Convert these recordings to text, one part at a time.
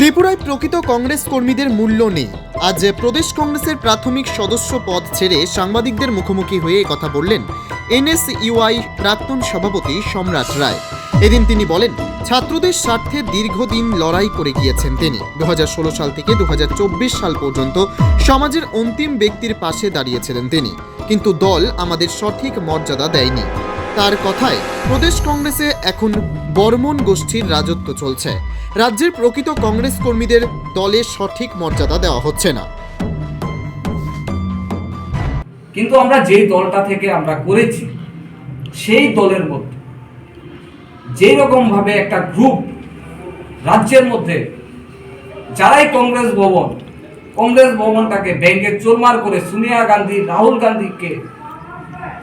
ত্রিপুরায় প্রকৃত কংগ্রেস কর্মীদের মূল্য নেই। আজ প্রদেশ কংগ্রেসের প্রাথমিক সদস্য পদ ছেড়ে সাংবাদিকদের মুখোমুখি হয়ে কথা বললেন এনএসইউআই প্রাক্তন সভাপতি সম্রাট রায়। এদিন তিনি বলেন, ছাত্রদের স্বার্থে দীর্ঘদিন লড়াই করে গিয়েছেন তিনি। দু হাজার ষোলো সাল থেকে দু হাজার চব্বিশ সাল পর্যন্ত সমাজের অন্তিম ব্যক্তির পাশে দাঁড়িয়েছিলেন তিনি। কিন্তু দল আমাদের সঠিক মর্যাদা দেয়নি। তার কথায়, প্রদেশ কংগ্রেসে এখন বর্মন গোষ্ঠীর রাজত্ব চলছে। রাজ্যের প্রকৃত কংগ্রেস কর্মীদের দলের সঠিক মর্যাদা দেওয়া হচ্ছে না কিন্তু আমরা যেই দলটা থেকে আমরা করেছি, সেই দলের মধ্যে যেই রকম ভাবে একটা গ্রুপ রাজ্যের মধ্যে যারাই কংগ্রেস ভবন, কংগ্রেস ভবনটাকে ব্যাংকে চোরমার করে সোনিয়া গান্ধী, রাহুল গান্ধীকে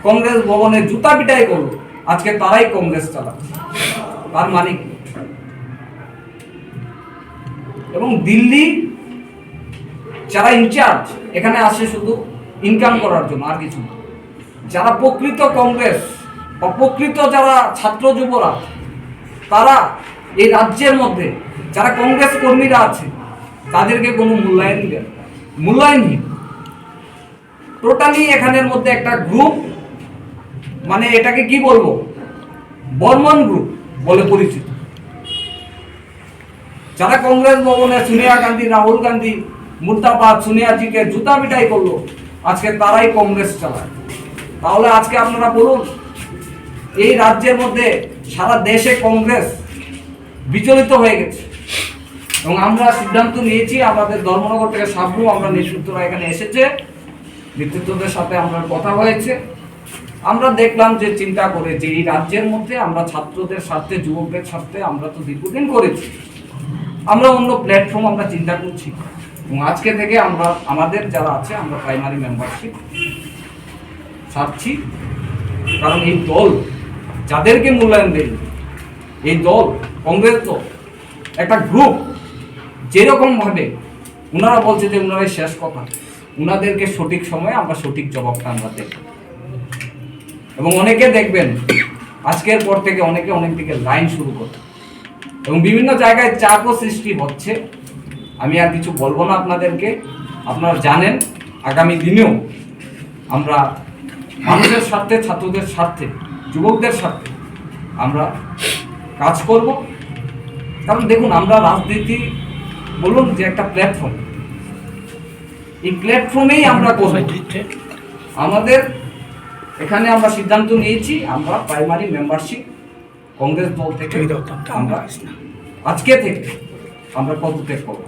কংগ্রেস ভবনে জুতা পিটাই করল, আজকে তারাই কংগ্রেস চালাচ্ছে তার মানে? এবং দিল্লি যারা ইনচার্জ, এখানে আসে শুধু ইনকাম করার জন্য, আর কিছু যারা প্রকৃত কংগ্রেস বা প্রকৃত যারা ছাত্র যুবরা, তারা এই রাজ্যের মধ্যে, যারা কংগ্রেস কর্মীরা আছে, তাদেরকে কোনো মূল্যায়ন। মূল্যায়নহীন টোটালি এখানের মধ্যে একটা গ্রুপ মানে এটাকে কি বলব? বর্মন গ্রুপ বলে পরিচিত। যারা কংগ্রেস ভবনে সোনিয়া গান্ধী, রাহুল গান্ধী, মুর্দাবাদ সোনিয়াজিকে জুতা পিটাই করল, আজকে তারাই কংগ্রেস চালায়। তাহলে আজকে আপনারা বলুন, এই রাজ্যের মধ্যে সারা দেশে কংগ্রেস বিচলিত হয়ে গেছে। এবং আমরা সিদ্ধান্ত নিয়েছি, আমাদের ধর্মনগর থেকে সাবরু, আমরা নেতৃত্বরা এখানে এসেছে। নেতৃত্বদের সাথে আমরা কথা হয়েছে। আমরা দেখলাম যে চিন্তা করে যে এই রাজ্যের মধ্যে আমরা ছাত্রদের স্বার্থে, যুবকদের স্বার্থে আমরা তো দীর্ঘদিন করেছি। আমরা অন্য প্ল্যাটফর্ম আমরা চিন্তা করছি। এবং আজকে থেকে আমরা, আমাদের যারা আছে, আমরা প্রাইমারি মেম্বারশিপ ছাড়ছি। কারণ এই দল, যাদেরকে মূল্যায়ন দেয় এই দল, কংগ্রেস দল, একটা গ্রুপ যেরকম ভাবে, ওনারা বলছে যে ওনারাই শেষ কথা। ওনাদেরকে সঠিক সময়ে আমরা সঠিক জবাবটা আমরা দেব। এবং অনেকে দেখবেন, আজকের পর থেকে অনেকে অনেক দিকে লাইন শুরু করবে এবং বিভিন্ন জায়গায় চাপও সৃষ্টি হচ্ছে। আমি আর কিছু বলব না আপনাদেরকে। আপনারা জানেন, আগামী দিনেও আমরা মানুষের স্বার্থে, ছাত্রদের স্বার্থে, যুবকদের স্বার্থে আমরা কাজ করব। কারণ দেখুন, আমরা রাজনীতি, বলুন যে একটা প্ল্যাটফর্ম এই প্ল্যাটফর্মেই আমরা আমাদের এখানে আমরা সিদ্ধান্ত নিয়েছি, আমরা প্রাইমারি মেম্বারশিপ কংগ্রেস দল থেকে আমরা আজকে থেকে আমরা পদত্যাগ করব।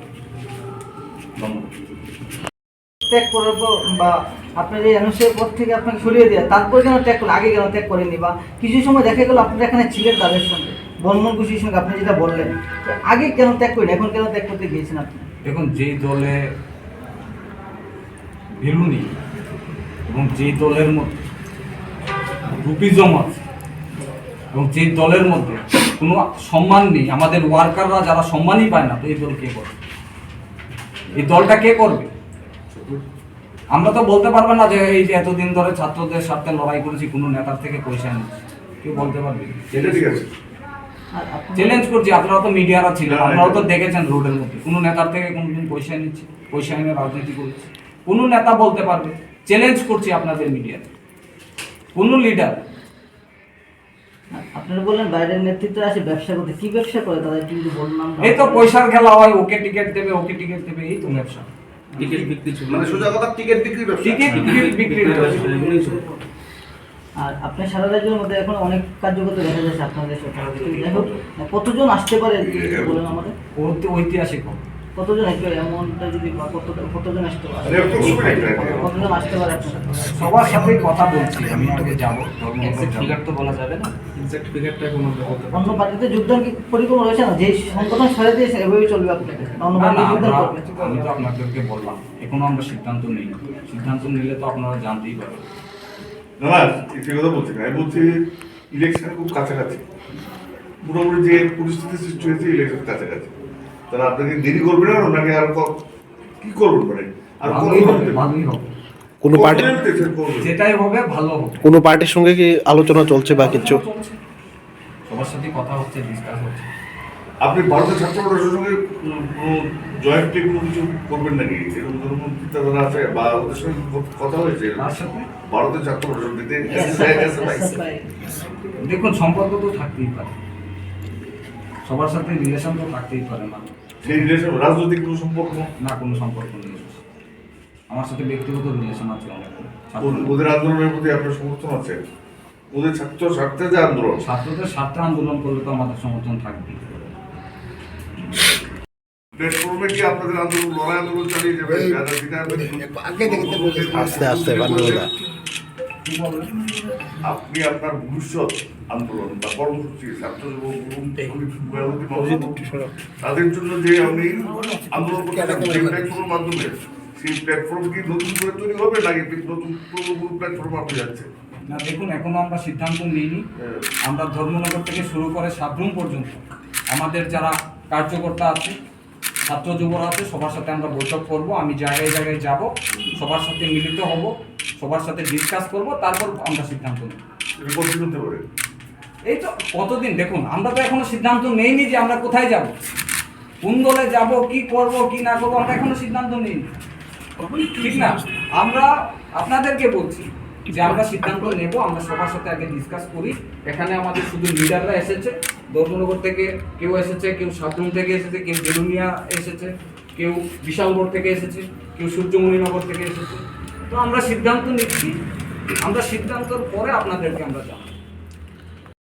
ত্যাগ করার পর বা আপনার এই অ্যানাউন্সের পর থেকে আপনাকে সরিয়ে দেওয়া তারপরে কেন ত্যাগ করলেন আগে কেন ত্যাগ করেননি বা কিছু সময় দেখা গেল আপনারা এখানে ছিলেন তাদের সঙ্গে বর্মন খুশির সঙ্গে আপনি যেটা বললেন আগে কেন ত্যাগ করেন এখন কেন ত্যাগ করতে গিয়েছেন আপনি? দেখুন যেই দলে ভ্যালু নেই এবং যেই দলের মধ্যে রুপিজম আছে এবং যেই দলের মধ্যে কোনো সম্মান নেই আমাদের ওয়ার্কাররা যারা সম্মানই পায় না তো এই দল কে করবে? এই দলটা কে করবে? আমরা তো বলতে পারব না যে এই যে এতদিন ধরে ছাত্রদের সাথে লড়াই করেছি কোনো নেতার থেকে পয়সা নিচ্ছি। কেউ বলতে পারবে চ্যালেঞ্জ করছি আপনারা তো মিডিয়ারা ছিলেন আপনারাও তো দেখেছেন রোডের মধ্যে। কোনো নেতার থেকে কোনোদিন পয়সা নিচ্ছে পয়সা এনে রাজনীতি করছে। কোনো নেতা বলতে পারবে। চ্যালেঞ্জ করছি আপনাদের মিডিয়াতে কোনো লিডার আপনারা বললেন বাইরের নেতৃত্ব আসে ব্যবসা করতে। কি ব্যবসা করে তাদের কিন্তু বললাম এই তো পয়সার খেলা হয় ওকে টিকিট দেবে ওকে টিকিট দেবে এই তো ব্যবসা। টিকিট বিক্রি ছিল মানে সোজা কথা টিকিট বিক্রি ব্যবসা। টিকিট বিক্রি ব্যবসা। আর আপনার সারা রাজ্যের মধ্যে এখন অনেক কার্যকর্তা দেখা যাচ্ছে আপনাদের সাথে যাই হোক কতজন আসতে পারে বলেন আমাদের। ঐতিহাসিক। কতজন এমনটা যদি কতজন আসতে পারে। কতজন আসতে পারে? সবার সাথেই কথা বলছি আমি আগে যাব ফিগার তো বলা যাবে না। এক্সাক্ট ফিগারটা কোনো না। অন্য পার্টিতে যোগদান কি পরিকল্পনা রয়েছে না? যে সংগঠন সরে দিয়েছে এভাবেই চলবে অন্য পার্টিতে যোগদান করবে। আমি তো আপনাদেরকে বললাম এখনও আমরা সিদ্ধান্ত নেই। সিদ্ধান্ত নিলে তো আপনারা জানতেই পারবেন। কথা বলছি না। আমি বলছি ইলেকশন খুব কাছাকাছি। মোটামুটি যে পরিস্থিতি সৃষ্টি হয়েছে ইলেকশন কাছাকাছি। তাহলে আপনাকে দেরি করবেন না ওনাকে আর ক- কি করবেন মানে? আর ভালোই হবে ভালোই হবে। কোনো পার্টি? যেটাই হবে ভালো হবে। কোনো পার্টির সঙ্গে কি আলোচনা চলছে বা কিছু? সবার সাথে কথা হচ্ছে ডিসকাস হচ্ছে। আপনি ভারতের ছাত্র ফেডারেশনের সঙ্গে জয়েন্টলি কোনো কিছু করবেন নাকি? এরকম ধরুন চিন্তাধারা আছে বা ওদের সঙ্গে কথা হয়েছে? তার সাথে? ভারতের ছাত্র দিতে দেখুন সম্পর্ক তো থাকতেই পারে। সবার সাথে রিলেশন তো থাকতেই পারে না। সেই রিলেশন রাজনৈতিক কোনো সম্পর্ক? না কোনো সম্পর্ক নেই। আমার সাথে ব্যক্তিগত রিলেশন আছে অনেক। ওদের- ওদের আন্দোলনের প্রতি আপনার সমর্থন আছে? ওদের ছাত্র স্বার্থে যে আন্দোলন? ছাত্রদের স্বার্থে আন্দোলন করলে তো আমাদের সমর্থন থাকবে প্ল্যাটফর্মে কি? আপনাদের আন্দোলন লড়াই আন্দোলন চালিয়ে যাবে? আস্তে আস্তে বান্ধবতা কি বলবেন আপনি আপনার ভবিষ্যৎ আন্দোলন বা কর্মসূচি ছাত্র তাদের জন্য যে আপনি আন্দোলন করতে মাধ্যমে সেই প্ল্যাটফর্ম কি নতুন করে তৈরি হবে নাকি নতুন প্ল্যাটফর্ম আপনি যাচ্ছে? না দেখুন এখনও আমরা সিদ্ধান্ত নিইনি। আমরা ধর্মনগর থেকে শুরু করে সাবরুম পর্যন্ত আমাদের যারা কার্যকর্তা আছে ছাত্র যুবরা আছে সবার সাথে আমরা বৈঠক করব। আমি জায়গায় জায়গায় যাব সবার সাথে মিলিত হব। সবার সাথে ডিসকাস করব তারপর আমরা সিদ্ধান্ত নেব। এই তো কতদিন? দেখুন আমরা তো এখনও সিদ্ধান্ত নেইনি যে আমরা কোথায় যাব। কোন দলে যাব কি করব কি না করব আমরা এখনও সিদ্ধান্ত নেইনি। ঠিক না? আমরা আপনাদেরকে বলছি যে আমরা সিদ্ধান্ত নেব আমরা সবার সাথে আগে ডিসকাস করি। এখানে আমাদের শুধু লিডাররা এসেছে। ধর্মনগর থেকে কেউ এসেছে কেউ সাতরুম থেকে এসেছে কেউ বেলুনিয়া এসেছে কেউ বিশালগড় থেকে এসেছে কেউ সূর্যমণিনগর থেকে এসেছে। তো আমরা সিদ্ধান্ত নিচ্ছি আমরা সিদ্ধান্তর পরে আপনাদেরকে আমরা জানাব।